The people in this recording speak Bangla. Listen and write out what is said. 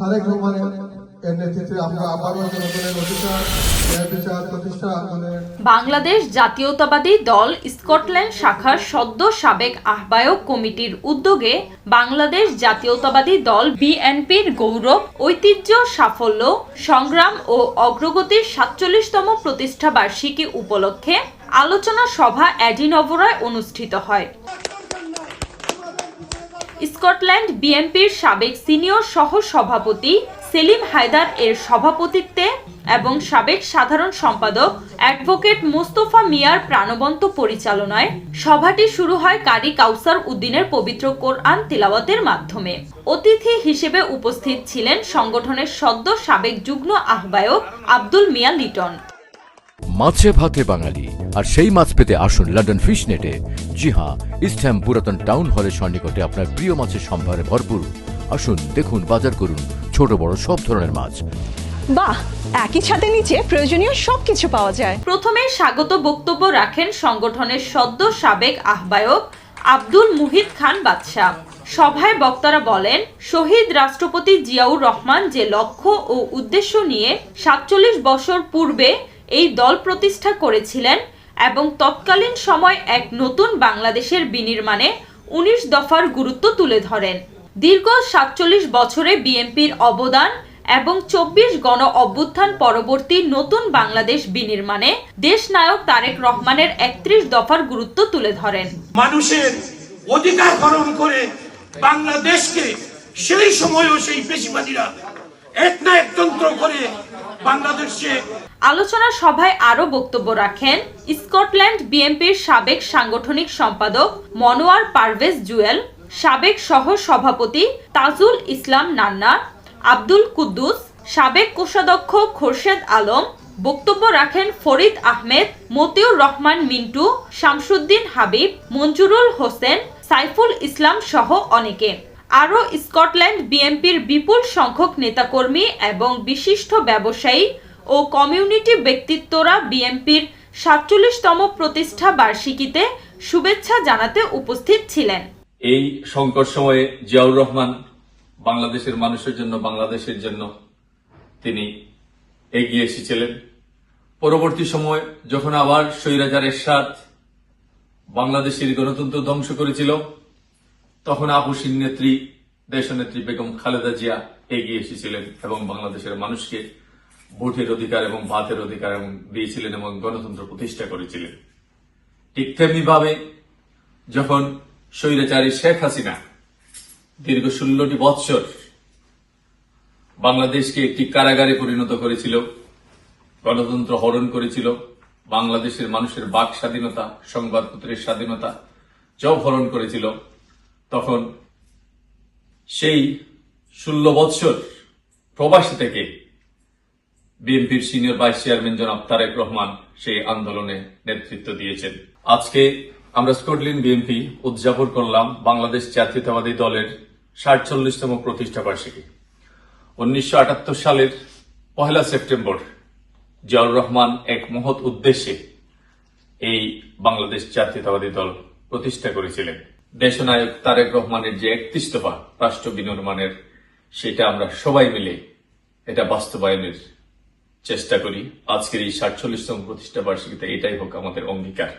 তারেক রহমানের বাংলাদেশ জাতীয়তাবাদী দল স্কটল্যান্ড শাখার সদ্য সাবেক আহ্বায়ক কমিটির উদ্যোগে বাংলাদেশ জাতীয়তাবাদী দল বিএনপির গৌরব, ঐতিহ্য, সাফল্য, সংগ্রাম ও অগ্রগতির সাতচল্লিশতম প্রতিষ্ঠা বার্ষিকী উপলক্ষে আলোচনা সভা অ্যাডিনবরায় অনুষ্ঠিত হয়। স্কটল্যান্ড বিএনপির সাবেক সিনিয়র সহ সভাপতি সেলিম হায়দার এর সভাপতিত্বে এবং সাবেক সাধারণ সম্পাদক অ্যাডভোকেট মোস্তফা মিয়ার প্রাণবন্ত পরিচালনায় সভাটি শুরু হয় কারি কাউসার উদ্দিনের পবিত্র কোরআন তিলাওয়াতের মাধ্যমে। অতিথি হিসেবে উপস্থিত ছিলেন সংগঠনের সদ্য সাবেক যুগ্ম আহ্বায়ক আব্দুল মিয়া লিটন। মাছে ভাতে বাঙালি। আর সেই মাছ পেতে আসুন লন্ডন ফিশ নেটে জি হ্যাঁ ইস্টহ্যাম পুরাতন টাউন হলের সন্নিকটে আপনার প্রিয় মাছের সম্ভারে ভরপুর। আসুন দেখুন বাজার করুন ছোট বড় সব ধরনের মাছ। বাহ একই ছাদের নিচে প্রয়োজনীয় সবকিছু পাওয়া যায়। প্রথমে স্বাগত বক্তব্য রাখেন সংগঠনের সদ্য সাবেক আহ্বায়ক আব্দুল মুহিত খান বাদশাহ। সভায় বক্তারা বলেন শহীদ রাষ্ট্রপতি জিয়াউর রহমান যে লক্ষ্য ও উদ্দেশ্য নিয়ে সাতচল্লিশ বছর পূর্বে এই দল প্রতিষ্ঠা করেছিলেন এবং তৎকালীন সময় এক নতুন বাংলাদেশের বিনির্মাণে উনিশ দফার গুরুত্ব তুলে ধরেন। দীর্ঘ সাতচল্লিশ বছরে বিএনপির অবদান এবং চব্বিশ গণ অভ্যুত্থান পরবর্তী নতুন বাংলাদেশ বিনির্মাণে দেশনায়ক তারেক রহমানের একত্রিশ দফার গুরুত্ব তুলে ধরেন। মানুষের অধিকার হরণ করে বাংলাদেশকে সেই সময়ও সেই পেশিবাদীরা এক না একতন্ত্র করে বাংলাদেশে আলোচনা সভায় আরও বক্তব্য রাখেন স্কটল্যান্ড বিএনপির সাবেক সাংগঠনিক সম্পাদক মনোয়ার পারভেজ জুয়েল, সাবেক সহ সভাপতি তাজুল ইসলাম নান্না আব্দুল কুদ্দুস, সাবেক কোষাধ্যক্ষ খোরশেদ আলম, বক্তব্য রাখেন ফরিদ আহমেদ, মতিউর রহমান মিন্টু, শামসুদ্দিন হাবিব, মঞ্জুরুল হোসেন, সাইফুল ইসলাম সহ অনেকে। আরও স্কটল্যান্ড বিএনপির বিপুল সংখ্যক নেতাকর্মী এবং বিশিষ্ট ব্যবসায়ী ও কমিউনিটি ব্যক্তিত্বরা বিএনপির সাতচল্লিশতম প্রতিষ্ঠা বার্ষিকীতে শুভেচ্ছা জানাতে উপস্থিত ছিলেন। এই সংকট সময়ে জিয়াউর রহমান বাংলাদেশের মানুষের জন্য, বাংলাদেশের জন্য তিনি এগিয়ে এসেছিলেন। পরবর্তী সময় যখন আবার স্বৈরাচার এরশাদ বাংলাদেশের গণতন্ত্র ধ্বংস করেছিল তখন আপুসিন নেত্রী, দেশনেত্রী বেগম খালেদা জিয়া এগিয়ে এসেছিলেন এবং বাংলাদেশের মানুষকে ভোটের অধিকার এবং ভাতের অধিকার এবং দিয়েছিলেন এবং গণতন্ত্র প্রতিষ্ঠা করেছিলেন। ঠিক তেমনি ভাবে যখন স্বৈরাচারী শেখ হাসিনা দীর্ঘ ষোলোটি বৎসর বাংলাদেশকে একটি কারাগারে পরিণত করেছিল, গণতন্ত্র হরণ করেছিল, বাংলাদেশের মানুষের বাক স্বাধীনতা, সংবাদপত্রের স্বাধীনতা সব হরণ করেছিল তখন সেই ষোলো বৎসর প্রবাসী থেকে বিএনপির সিনিয়র ভাইস চেয়ারম্যান জনাব তারেক রহমান সেই আন্দোলনে নেতৃত্ব দিয়েছেন। আজকে আমরা স্কটল্যান্ড বিএনপি উদযাপন করলাম বাংলাদেশ জাতীয়তাবাদী দলের সাতচল্লিশতম প্রতিষ্ঠা বার্ষিকী। উনিশশো আটাত্তর সালের পহেলা সেপ্টেম্বর জিয়াউর রহমান এক মহৎ উদ্দেশ্যে এই বাংলাদেশ জাতীয়তাবাদী দল প্রতিষ্ঠা করেছিলেন। দেশনায়ক তারেক রহমানের যে একত্রিশতফা রাষ্ট্র বিনির্মাণের, সেটা আমরা সবাই মিলে এটা বাস্তবায়নের চেষ্টা করি। আজকের এই সাতচল্লিশতম প্রতিষ্ঠা বার্ষিকীতে এটাই হোক আমাদের অঙ্গীকার।